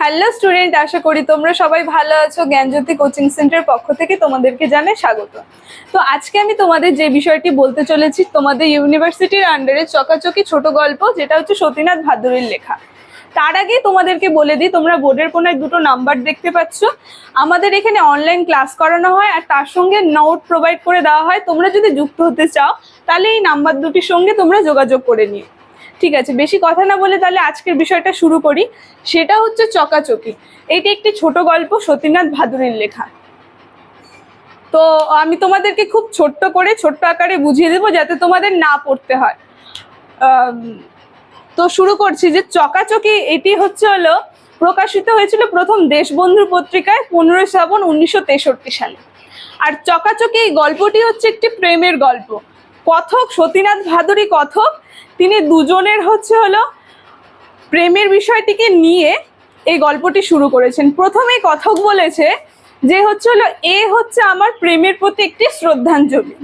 Hello student আশা করি তোমরা সবাই ভালো আছো। জ্ঞানজ্যোতি কোচিং সেন্টার পক্ষ থেকে তোমাদেরকে জানাই স্বাগত। তো আজকে আমি তোমাদের যে বিষয়টি বলতে চলেছি, তোমাদের ইউনিভার্সিটির আন্ডারে চকাচকি ছোট গল্প, যেটা হচ্ছে সতীনাথ ভাদুরীর লেখা। তার আগে তোমাদেরকে বলে দিই, তোমরা বোর্ডের কোনায় দুটো নাম্বার দেখতে পাচ্ছ। আমাদের এখানে অনলাইন ক্লাস করানো হয় আর তার সঙ্গে নোট প্রোভাইড করে দেওয়া হয়। তোমরা যদি যুক্ত হতে চাও, তাহলে এই নাম্বার দুটির সঙ্গে তোমরা যোগাযোগ করে নিও। ঠিক আছে, বেশি কথা না বলে তাহলে আজকের বিষয়টা শুরু করি। সেটা হচ্ছে চকাচকি। এটি একটি ছোট গল্প সতীনাথ ভাদুরীর লেখা। তো আমি তোমাদেরকে খুব ছোট্ট করে, ছোট্ট আকারে বুঝিয়ে দেবো যাতে তোমাদের না পড়তে হয়। তো শুরু করছি যে চকাচকি, এটি হচ্ছে হলো, প্রকাশিত হয়েছিল প্রথম দেশবন্ধু পত্রিকায় পনেরোই শ্রাবণ উনিশশো তেষট্টি সালে। আর চকাচকি গল্পটি হচ্ছে একটি প্রেমের গল্প। কথক, সতীনাথ ভাদুরী কথক, তিনি দুজনের হচ্ছে হলো প্রেমের বিষয়টিকে নিয়ে এই গল্পটি শুরু করেছেন। প্রথমে কথক বলেছে যে হচ্ছে হলো, এ হচ্ছে আমার প্রেমের প্রতি একটি শ্রদ্ধাঞ্জলি।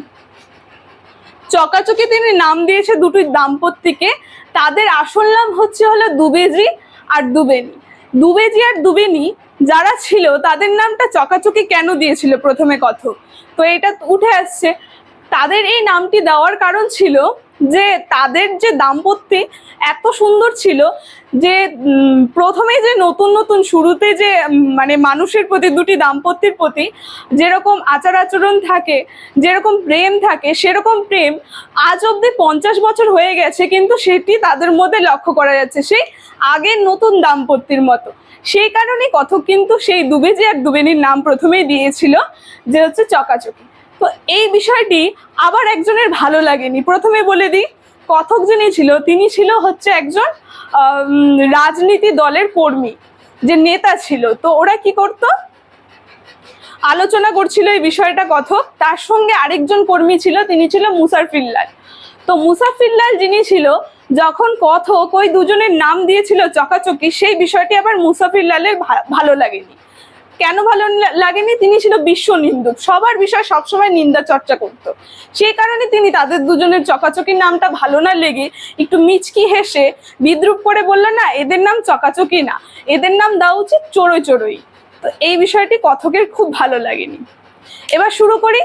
চকাচকি তিনি নাম দিয়েছে দুটি দাম্পত্যকে। তাদের আসল নাম হচ্ছে হলো দুবেজি আর দুবেনি দুবেজি আর দুবেনি যারা ছিল, তাদের নামটা চকাচকি কেন দিয়েছিল প্রথমে কথক? তো এটা উঠে আসছে তাদের এই নামটি দেওয়ার কারণ ছিল যে তাদের যে দাম্পত্যে এত সুন্দর ছিল যে প্রথমে যে নতুন নতুন শুরুতে যে মানে মানুষের প্রতি, দুটি দাম্পত্যের প্রতি যেরকম আচার আচরণ থাকে, যেরকম প্রেম থাকে, সেরকম প্রেম আজ অবধি পঞ্চাশ বছর হয়ে গেছে কিন্তু সেটি তাদের মধ্যে লক্ষ্য করা যাচ্ছে সেই আগের নতুন দাম্পত্যের মতো। সেই কারণে কথক কিন্তু সেই দুবেজি আর দুবেনির নাম প্রথমেই দিয়েছিল যে হচ্ছে চকাচকি। তো এই বিষয়টি আবার একজনের ভালো লাগেনি। প্রথমে বলে দিই, কথক যিনি ছিল, তিনি ছিল হচ্ছে একজন রাজনীতি দলের কর্মী, যে নেতা ছিল। তো ওরা কি করতো? আলোচনা করছিল এই বিষয়টা কথক। তার সঙ্গে আরেকজন কর্মী ছিল, তিনি ছিল মুসারফিল্লাল তো মুসাফিল্লাল যিনি ছিল, যখন কথক ওই দুজনের নাম দিয়েছিল চকাচকি, সেই বিষয়টি আবার মুসাফিল্লালের ভালো লাগেনি। কেন ভালো লাগেনি? তিনি ছিল বিশ্ব নিন্দুক। সবার বিষয় সবসময় নিন্দা চর্চা করতো। সেই কারণে তিনি তাদের দুজনের চকাচকির নামটা ভালো না লেগে একটু মিচকি হেসে বিদ্রুপ করে বলল না, এদের নাম চকাচকি না। এদের নাম দেওয়া উচিত চড়ই চড়ই তো এই বিষয়টি কথকের খুব ভালো লাগেনি। এবার শুরু করি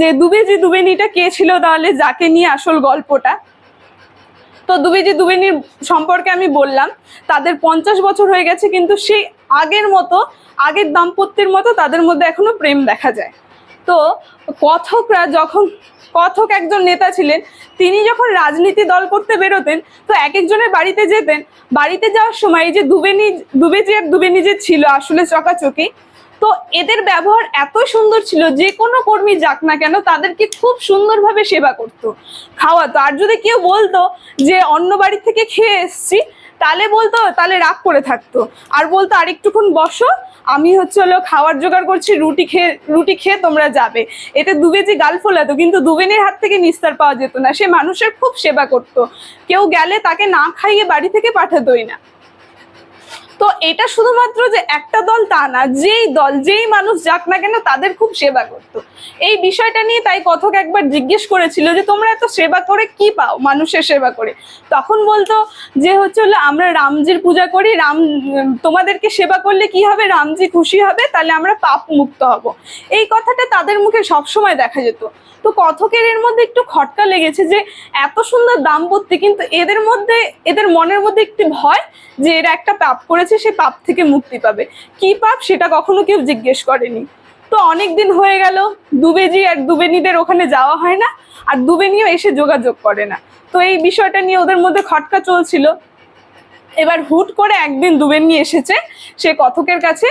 যে দুবেজি দুবেনিটা কে ছিল তাহলে যাকে নিয়ে আসল গল্পটা। তো দুবেজি দুবেনির সম্পর্কে আমি বললাম, তাদের পঞ্চাশ বছর হয়ে গেছে, কিন্তু সেই আগের মতো, আগের দাম্পত্যের মতো তাদের মধ্যে এখনও প্রেম দেখা যায়। তো কথকরা যখন, কথক একজন নেতা ছিলেন, তিনি যখন রাজনীতি দল করতে বেরোতেন, তো এক একজনের বাড়িতে যেতেন। বাড়িতে যাওয়ার সময় এই যে দুবেনি দুবেজি আর দুবেনি যে ছিল, আসলে চকাচকি তো এদের ব্যবহার এত সুন্দর ছিল, যে কোনো কর্মী যাক না কেন, তাদেরকে খুব সুন্দরভাবে সেবা করতো, খাওয়াতো। আর যদি কেউ বলতো যে, অন্য বাড়ি থেকে খেয়ে এসছি তাহলে বলতো তাহলে রাগ করে থাকতো। আর বলতো, আরেকটুক্ষণ বসো, আমি হচ্ছে হলো খাওয়ার জোগাড় করছি, রুটি খেয়ে রুটি খেয়ে তোমরা যাবে। এতে দুবেজি গাল ফোলাতো, কিন্তু দুবেনের হাত থেকে নিস্তার পাওয়া যেত না। সে মানুষের খুব সেবা করতো। কেউ গেলে তাকে না খাইয়ে বাড়ি থেকে পাঠাতোই না। তো এটা শুধুমাত্র যে একটা দল তা না, যেই দল, যেই মানুষ যাক না কেন তাদের খুব সেবা করতো। এই বিষয়টা নিয়ে তাই কথক একবার জিজ্ঞেস করেছিল যে, তোমরা এত সেবা করে কি পাও মানুষের সেবা করে? তখন বলতো যে, হচ্ছে হলো আমরা রামজির পূজা করি, রাম তোমাদেরকে সেবা করলে কি হবে? রামজি খুশি হবে, তাহলে আমরা পাপ মুক্ত হব। এই কথাটা তাদের মুখে সবসময় দেখা যেত। তো কথকের এর মধ্যে একটু খটকা লেগেছে যে, এত সুন্দর দাম্পত্য, কিন্তু এদের মধ্যে, এদের মনের মধ্যে একটি ভয় যে, এরা একটা পাপ করেছে সে পাপ থেকে মুক্তি পাবে। কি পাপ সেটা কখনো কেউ জিজ্ঞেস করেনি। তো অনেক দিন হয়ে গেল, দুবেজি আর দুবেনিদের ওখানে যাওয়া হয় না, আর দুবেনিও এসে যোগাযোগ করে না। তো এই বিষয়টা নিয়ে ওদের মধ্যে খটকা চলছিল। এবার হুট করে একদিন দুবেনি এসেছে, সে কথকের কাছে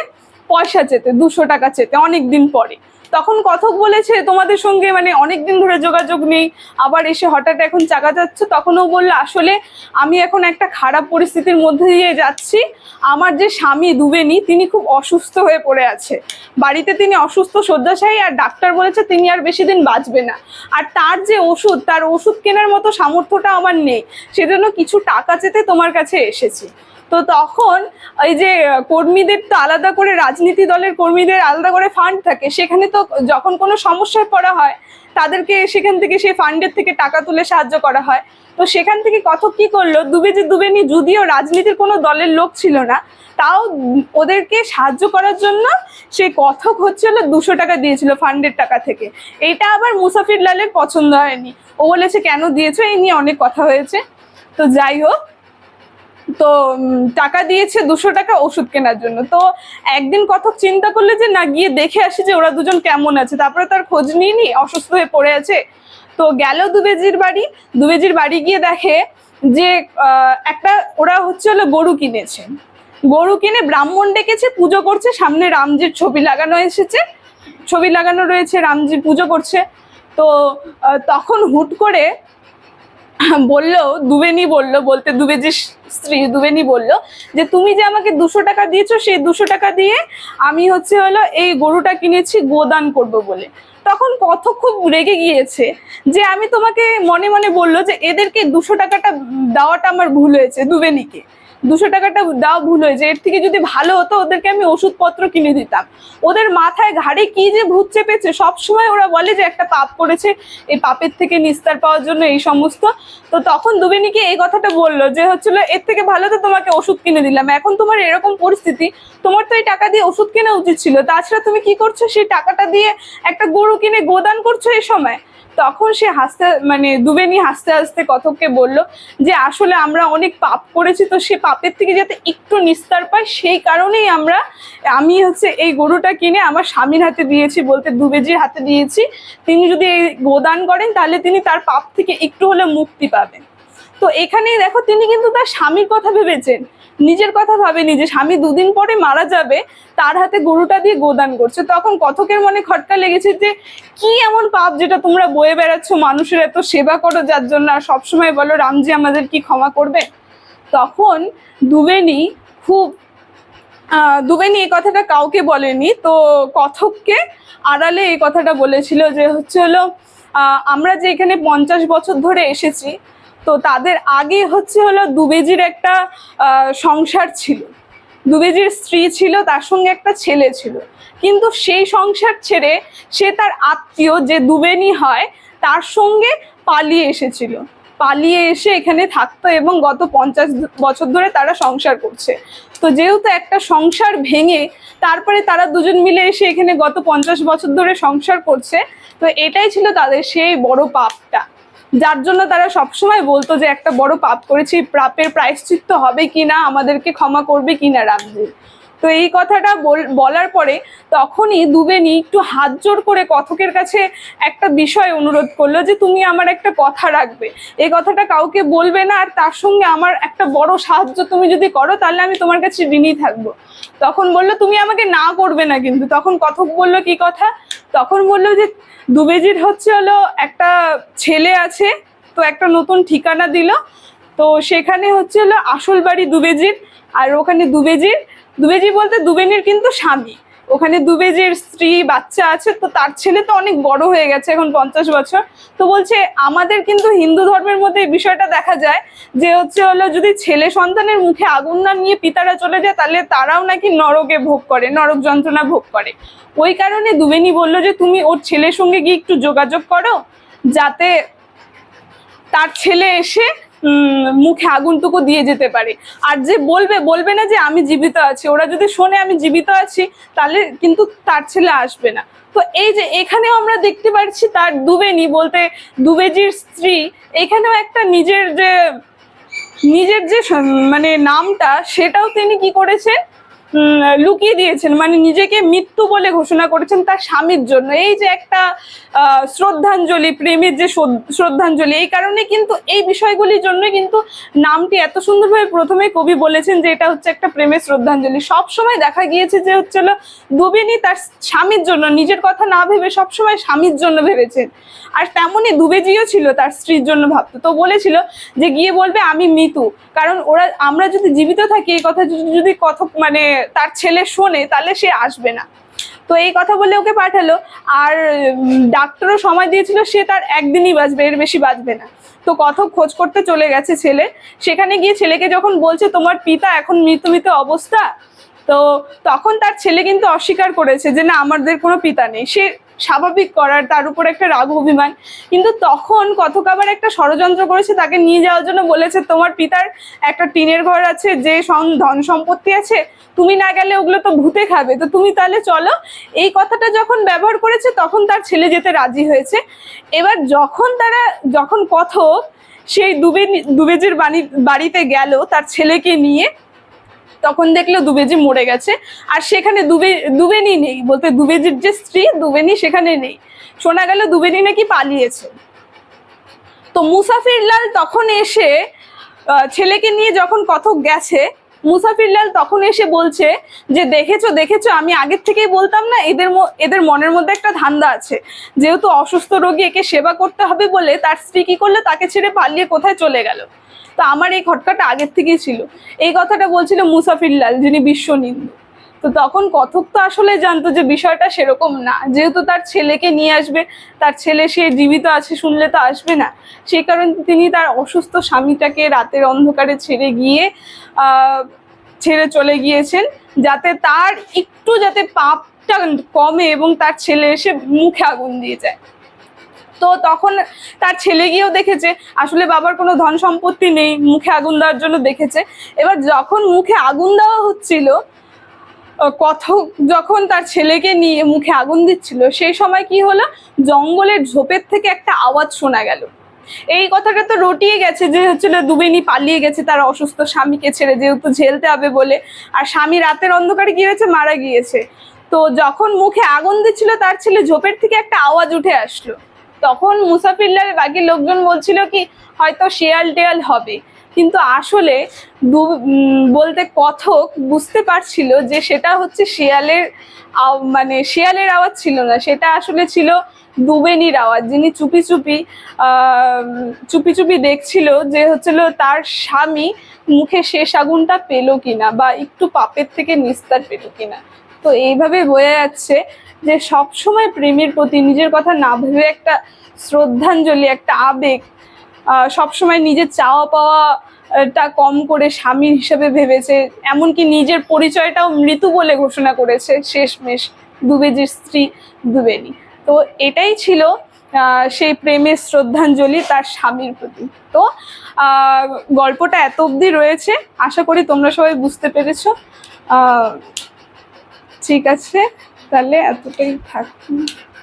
পয়সা চেতে, দুশো টাকা চেতে, অনেক দিন পরে। তখন কথক বলেছে, তোমাদের সঙ্গে মানে অনেক দিন ধরে যোগাযোগ নেই। আবার এসে হঠাৎ এখন চাকা যাচ্ছে। তখনও বলল, আসলে আমি এখন একটা খারাপ পরিস্থিতির মধ্যে দিয়ে যাচ্ছি। আমার যে স্বামী দুবেনি তিনি খুব অসুস্থ হয়ে পড়ে আছে। বাড়িতে তিনি অসুস্থ শয্যাশায়ী আর ডাক্তার বলেছে, তিনি আর বেশি দিন বাঁচবে না। আর তার যে ওষুধ, তার ওষুধ কেনার মতো সামর্থ্যটা আমার নেই। সেজন্য কিছু টাকা চেতে তোমার কাছে এসেছি। তো তখন এই যে কর্মীদের তো আলাদা করে রাজনীতি দলের কর্মীদের আলাদা করে ফান্ড থাকে, সেখানে তো যখন কোনো সমস্যায় পড়া হয়, তাদেরকে সেখান থেকে সেই ফান্ডের থেকে টাকা তুলে সাহায্য করা হয়। তো সেখান থেকে কথক কি করল দুবে যে দুবেনি যদিও রাজনীতির কোনো দলের লোক ছিল না, তাও ওদেরকে সাহায্য করার জন্য সে কথক হচ্ছে হলো দুশো টাকা দিয়েছিল ফান্ডের টাকা থেকে। এটা আবার মুসাফির লালের পছন্দ হয়নি। ও বলেছে, কেন দিয়েছ? এই নিয়ে অনেক কথা হয়েছে। তো যাই হোক তো টাকা দিয়েছে দুশো টাকা ওষুধ কেনার জন্য। তো একদিন কথক চিন্তা করলে যে না, গিয়ে দেখে আসি যে ওরা দুজন কেমন আছে। তারপরে তার খোঁজ নিয়ে নি অসুস্থ হয়ে পড়ে আছে। তো গেল দুবেজির বাড়ি দুবেজির বাড়ি গিয়ে দেখে যে একটা ওরা হচ্ছে হলো গরু কিনেছে। গরু কিনে ব্রাহ্মণ ডেকেছে, পুজো করছে, সামনে রামজির ছবি লাগানো এসেছে। ছবি লাগানো রয়েছে রামজি পুজো করছে। তো তখন হুট করে বলল, দুবেনি বলল, বলতে দুবে যে স্ত্রী, দুবেনি বলল যে, তুমি যে আমাকে দুশো টাকা দিয়েছ, সেই দুশো টাকা দিয়ে আমি হচ্ছে হলো এই গরুটা কিনেছি, গোদান করব বলে। তখন কত খুব রেগে গিয়েছে যে, আমি তোমাকে মনে মনে বলল যে, এদেরকে দুশো টাকাটা দেওয়াটা আমার ভুল হয়েছে, দুবেনিকে। দুশো টাকাটা দেওয়া ভুল হয়েছে এর থেকে যদি ভালো হতো, ওদেরকে আমি ওষুধপত্র কিনে দিতাম। ওদের মাথায় ঘাড়ে কি যে ভূত চেপেছে সবসময় ওরা বলে যে একটা পাপ করেছে, এই পাপের থেকে নিস্তার পাওয়ার জন্য এই সমস্ত। তো তখন দুবেনিকে এই কথাটা বলল যে হচ্ছিল, এর থেকে ভালো তো তোমাকে ওষুধ কিনে দিলাম। এখন তোমার এরকম পরিস্থিতি, তোমার তো এই টাকা দিয়ে ওষুধ কেনা উচিত ছিল। তাছাড়া তুমি কি করছ? সেই টাকাটা দিয়ে একটা গরু কিনে গোদান করছ এই সময়? তখন সে হাসতে মানে দুবেনি হাসতে হাসতে কথককে বলল যে, আসলে আমরা অনেক পাপ করেছি, তো সে পাপের থেকে যাতে একটু নিস্তার পায়, সেই কারণেই আমরা, আমি হচ্ছে এই গরুটা কিনে আমার স্বামীর হাতে দিয়েছি বলতে দুবেজির হাতে দিয়েছি। তিনি যদি এই গোদান করেন, তাহলে তিনি তার পাপ থেকে একটু হলে মুক্তি পাবেন। তো এখানেই দেখো, তিনি কিন্তু তার স্বামীর কথা ভেবেছেন। নিজের কথা ভাবেনি যে স্বামী দুদিন পরে মারা যাবে, তার হাতে গরুটা দিয়ে গোদান করছে। তখন কথকের মনে খটকা লেগেছে যে, কি এমন পাপ যেটা তোমরা বয়ে বেড়াচ্ছ? মানুষের এত সেবা করো যার জন্য আর সবসময় বলো, রামজি আমাদের কি ক্ষমা করবে? তখন দুবেনি খুব দুবেনি এই কথাটা কাউকে বলেনি, তো কথককে আড়ালে এই কথাটা বলেছিল যে, হচ্ছে হলো আমরা যে এখানে পঞ্চাশ বছর ধরে এসেছি তো তাদের আগে হচ্ছে হলো দুবেজির একটা সংসার ছিল। দুবেজির স্ত্রী ছিল, তার সঙ্গে একটা ছেলে ছিল। কিন্তু সেই সংসার ছেড়ে সে তার আত্মীয় যে দুবেনি হয়, তার সঙ্গে পালিয়ে এসেছিল। পালিয়ে এসে এখানে থাকতো এবং গত পঞ্চাশ বছর ধরে তারা সংসার করছে। তো যেহেতু একটা সংসার ভেঙে তারপরে তারা দুজন মিলে এসে এখানে গত পঞ্চাশ বছর ধরে সংসার করছে, তো এটাই ছিল তাদের সেই বড় পাপটা। যার জন্য তারা সবসময় বলতো যে একটা বড় পাপ করেছি, পাপের প্রায়শ্চিত্ত হবে কিনা, আমাদেরকে ক্ষমা করবে কিনা রামজি। তো এই কথাটা বল- বলার পরে তখনই দুবেনি একটু হাত জোর করে কথকের কাছে একটা বিষয় অনুরোধ করল যে, তুমি আমার একটা কথা রাখবে। এই কথাটা কাউকে বলবে না, আর তার সঙ্গে আমার একটা বড় সাহায্য তুমি যদি করো, তাহলে আমি তোমার কাছে ঋণী থাকব। তখন বলল, তুমি আমাকে না করবে না কিন্তু। তখন কথক বলল, কি কথা? তখন বলল যে দুবেজির হচ্ছে হলো একটা ছেলে আছে, তো একটা নতুন ঠিকানা দিল। তো সেখানে হচ্ছে হলো আসল বাড়ি দুবেজির আর ওখানে দুবেজির দুবেজি বলতে দুবেনির কিন্তু স্বামী। ওখানে দুবেজির স্ত্রী, বাচ্চা আছে, তো তার ছেলে তো অনেক বড় হয়ে গেছে এখন পঞ্চাশ বছর। তো বলছে, আমাদের কিন্তু হিন্দু ধর্মের মধ্যে এই বিষয়টা দেখা যায় যে হচ্ছে হলো যদি ছেলে সন্তানের মুখে আগুন না নিয়ে পিতারা চলে যায়, তাহলে তারাও নাকি নরকে ভোগ করে, নরক যন্ত্রণা ভোগ করে। ওই কারণে দুবেনি বলল যে, তুমি ওর ছেলের সঙ্গে গিয়ে একটু যোগাযোগ করো, যাতে তার ছেলে এসে মুখে আগুনটুকু দিয়ে যেতে পারে। আর যে বলবে বলবে না যে আমি জীবিত আছি। ওরা যদি শোনে আমি জীবিত আছি, তাহলে কিন্তু তার ছেলে আসবে না। তো এই যে এখানেও আমরা দেখতে পাচ্ছি তার দুবেনি বলতে দুবেজির স্ত্রী। এখানেও একটা নিজের যে নিজের যে মানে নামটা, সেটাও তিনি কি করেছেন? লুকিয়ে দিয়েছেন মানে নিজেকে মৃত্যু বলে ঘোষণা করেছেন তার স্বামীর জন্য। এই যে একটা শ্রদ্ধাঞ্জলি, প্রেমের যে শ্রদ্ধাঞ্জলি, এই কারণে কিন্তু এই বিষয়গুলির জন্য কিন্তু নামটি এত সুন্দরভাবে প্রথমে কবি বলেছেন যে এটা হচ্ছে একটা প্রেমের শ্রদ্ধাঞ্জলি। সব সময় দেখা গিয়েছে যে হচ্ছিল দুবেনি তার স্বামীর জন্য, নিজের কথা না ভেবে সবসময় স্বামীর জন্য ভেবেছেন আর তেমনই দুবেজিও ছিল তার স্ত্রীর জন্য ভাবতো। তো বলেছিল যে গিয়ে বলবে, আমি মৃত্যু কারণ ওরা, আমরা যদি জীবিত থাকি, এই কথা যদি- যদি কথক মানে তার ছেলে শোনে, তাহলে সে আসবে না। তো এই কথা বলে ওকে পাঠালো, আর ডাক্তারও সময় দিয়েছিল, সে তার একদিনই বাঁচবে, এর বেশি বাঁচবে না। তো কত খোঁজ করতে চলে গেছে ছেলে। সেখানে গিয়ে ছেলেকে যখন বলছে, তোমার পিতা এখন মৃত মৃত অবস্থা? তো তখন তার ছেলে কিন্তু অস্বীকার করেছে যে, না, আমাদের কোনো পিতা নেই। সে স্বাভাবিক করার, তার উপর একটা রাগ অভিমান। কিন্তু তখন কথক আবার একটা ষড়যন্ত্র করেছে, তাকে নিয়ে যাওয়ার জন্য বলেছে, তোমার পিতার একটা টিনের ঘর আছে, যে ধন সম্পত্তি আছে, তুমি না গেলে ওগুলো তো ভূতে খাবে। তো তুমি তাহলে চলো। এই কথাটা যখন ব্যবহার করেছে, তখন তার ছেলে যেতে রাজি হয়েছে। এবার যখন তারা, যখন কথক সেই দুবে, দুবেজির বাড়ি বাড়িতে গেল, তার ছেলেকে নিয়ে তখন দেখল দুবেজি মরে গেছে। আর সেখানে দুবে, দুবেনি নেই, বলতে দুবেজির যে স্ত্রী, দুবেনি সেখানে নেই। শোনা গেল দুবেনি নাকি পালিয়েছে। তো মুসাফির লাল তখন এসে ছেলেকে নিয়ে যখন কথক গেছে মুসাফির লাল তখন এসে বলছে যে, দেখেছ দেখেছ, আমি আগের থেকেই বলতাম না, এদের এদের মনের মধ্যে একটা ধান্দা আছে। যেহেতু অসুস্থ রোগী একে সেবা করতে হবে বলে তার স্ত্রী কি করল, তাকে ছেড়ে পালিয়ে কোথায় চলে গেল। তা আমার এই ঘটকাটা আগের থেকেই ছিল। এই কথাটা বলছিল মুসাফিরলাল যিনি বিশ্বনিন্দু তো তখন কথক তো আসলে জানতো যে বিষয়টা সেরকম না। যেহেতু তার ছেলেকে নিয়ে আসবে, তার ছেলে সে জীবিত আছে শুনলে তো আসবে না। সেই কারণে তিনি তার অসুস্থ স্বামীটাকে রাতের অন্ধকারে ছেড়ে গিয়ে ছেড়ে চলে গিয়েছেন। যাতে তার একটু যাতে পাপটা কমে এবং তার ছেলে এসে মুখে আগুন দিয়ে যায়। তো তখন তার ছেলে গিয়েও দেখেছে, আসলে বাবার কোনো ধন সম্পত্তি নেই, মুখে আগুন দেওয়ার জন্য দেখেছে। এবার যখন মুখে আগুন দেওয়া হচ্ছিল কথক যখন তার ছেলেকে নিয়ে মুখে আগুন দিচ্ছিল, সেই সময় কি হলো? জঙ্গলের ঝোপের থেকে একটা আওয়াজ শোনা গেল। এই কথাটা তো রটিয়ে গেছে যে হচ্ছিল দুবেনি পালিয়ে গেছে তার অসুস্থ স্বামীকে ছেড়ে, যেহেতু ঝেলতে হবে বলে। আর স্বামী রাতের অন্ধকারে কি হয়েছে? মারা গিয়েছে। তো যখন মুখে আগুন দিচ্ছিল, তার ছেলে ঝোপের থেকে একটা আওয়াজ উঠে আসলো। তখন মুসাফিরলাল বাকি লোকজন বলছিল কি, হয়তো শেয়াল টেয়াল হবে। কিন্তু আসলে বলতে কথক বুঝতে পারছিল যে সেটা হচ্ছে শিয়ালের মানে শিয়ালের আওয়াজ ছিল না, সেটা আসলে ছিল দুবেনির আওয়াজ, যিনি চুপি চুপি চুপি চুপি দেখছিল যে হচ্ছিল তার স্বামী মুখে শেষ আগুনটা পেল কিনা বা একটু পাপের থেকে নিস্তার পেল কিনা। তো এইভাবে বোঝা যাচ্ছে যে সবসময় প্রেমের প্রতি নিজের কথা না ভেবে একটা শ্রদ্ধাঞ্জলি, একটা আবেগ সবসময় নিজের চাওয়া পাওয়া টা কম করে স্বামীর হিসেবে ভেবেছে, এমনকি নিজের পরিচয়টাও মৃত্যু বলে ঘোষণা করেছে শেষমেশ দুবেজির স্ত্রী দুবেনি তো এটাই ছিল সেই প্রেমের শ্রদ্ধাঞ্জলি তার স্বামীর প্রতি। তো গল্পটা এত অবধি রয়েছে, আশা করি তোমরা সবাই বুঝতে পেরেছ। ঠিক আছে, তাহলে এতটাই থাক।